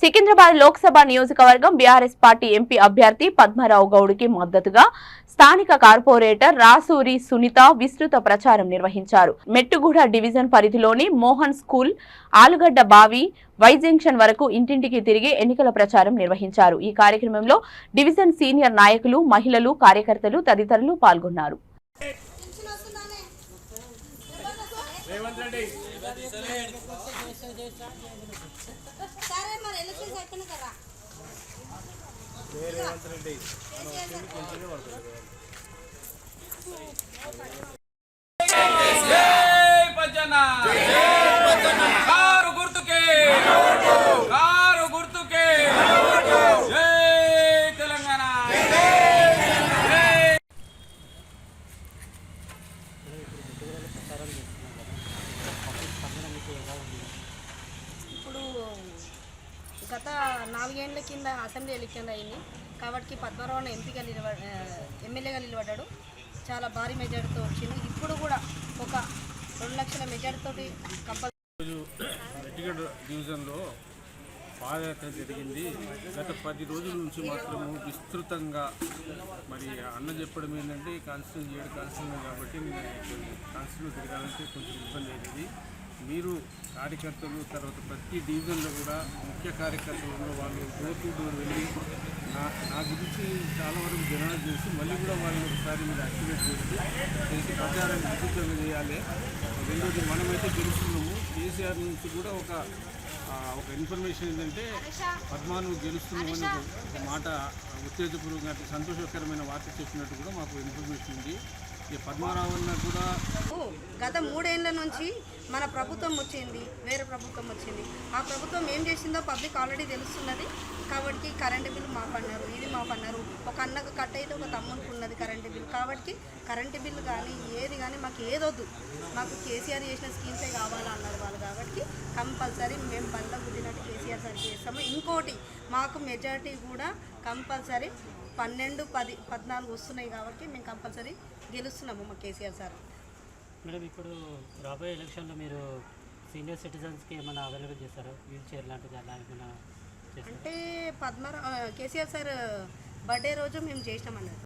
సికింద్రాబాద్ లోక్సభ నియోజకవర్గం BRS party MP అభ్యర్థి పద్మారావు గౌడ్కి మద్దతుగా స్థానిక కార్పొరేటర్ రాసూరి సునీత విస్తృత ప్రచారం నిర్వహించారు. మెట్టుగూడ డివిజన్ పరిధిలోని మోహన్ స్కూల్ ఆలుగడ్డ బావి వై జంక్షన్ వరకు ఇంటింటికి తిరిగి ఎన్నికల ప్రచారం నిర్వహించారు. ఈ కార్యక్రమంలో డివిజన్ సీనియర్ నాయకులు మహిళలు కార్యకర్తలు తదితరులు పాల్గొన్నారు. సరే మరి ఎలక్షన్స్ అయిపోయినా గత నాలుగేళ్ళ కింద అసెంబ్లీ ఎలక్షన్ అయింది కాబట్టి పద్మరావణ ఎంపీగా నిలబ ఎమ్మెల్యేగా నిలబడ్డాడు. చాలా భారీ మెజార్టీతో వచ్చింది ఇప్పుడు కూడా ఒక రెండు లక్షల మెజార్టీతో కంపల్ రెడ్డిగడ్ డివిజన్లో పాదయాత్ర జరిగింది. గత పది రోజుల నుంచి మాత్రము విస్తృతంగా మరి అన్న చెప్పడం ఏంటంటే కాన్స్టిట్యూన్ ఏడు కాన్స్టిట్యూన్ కాబట్టి కాన్స్టిట్యూన్ తిరగాలంటే కొంచెం ఇబ్బంది అయింది మీరు కార్యకర్తలు తర్వాత ప్రతి డివిజన్లో కూడా ముఖ్య కార్యకర్తలు వాళ్ళు డోర్ టు డోర్ వెళ్ళి నా నా గురించి చాలా వరకు జనాలు చేసి మళ్ళీ కూడా వాళ్ళని ఒకసారి మీరు యాక్టివేట్ చేసి చేసి ప్రచారాన్ని విస్తృతంగా చేయాలి. రెండోది మనమైతే గెలుస్తున్నాము. కేసీఆర్ నుంచి కూడా ఒక ఒక ఇన్ఫర్మేషన్ ఏంటంటే పద్మాను గెలుస్తున్నామని ఒక ఒక మాట ఉత్తేజపూర్వకంగా సంతోషకరమైన వార్త చెప్పినట్టు కూడా మాకు ఇన్ఫర్మేషన్ ఉంది. కూడా గత మూడేళ్ళ నుంచి మన ప్రభుత్వం వచ్చింది వేరే ప్రభుత్వం వచ్చింది. ఆ ప్రభుత్వం ఏం చేసిందో పబ్లిక్ ఆల్రెడీ తెలుస్తున్నది. కాబట్టి కరెంటు బిల్లు మాపన్నారు ఇది మాపన్నారు ఒక అన్నకు కట్ అయితే ఒక తమ్మునికి ఉన్నది కరెంటు బిల్లు కాబట్టి కరెంటు బిల్లు కానీ ఏది కానీ మాకు ఏదొద్దు. మాకు కేసీఆర్ చేసిన స్కీమ్సే కావాలన్నారు వాళ్ళు. కాబట్టి కంపల్సరీ మేము బల్ల కుదిరినట్టు కేసీఆర్ సార్ చేస్తాము. ఇంకోటి మాకు మెజారిటీ కూడా కంపల్సరీ పన్నెండు పది పద్నాలుగు వస్తున్నాయి కాబట్టి మేము కంపల్సరీ గెలుస్తున్నాము మా కేసీఆర్ సార్. మేడం ఇప్పుడు రాబోయే ఎలక్షన్లో మీరు సీనియర్ సిటిజన్స్కి ఏమైనా అవైలబుల్ చేస్తారా? వీల్ చైర్ లాంటిది అలా ఏమైనా అంటే పద్మరా కేసీఆర్ సార్ బర్త్డే రోజు మేము చేసినాం అన్నట్టు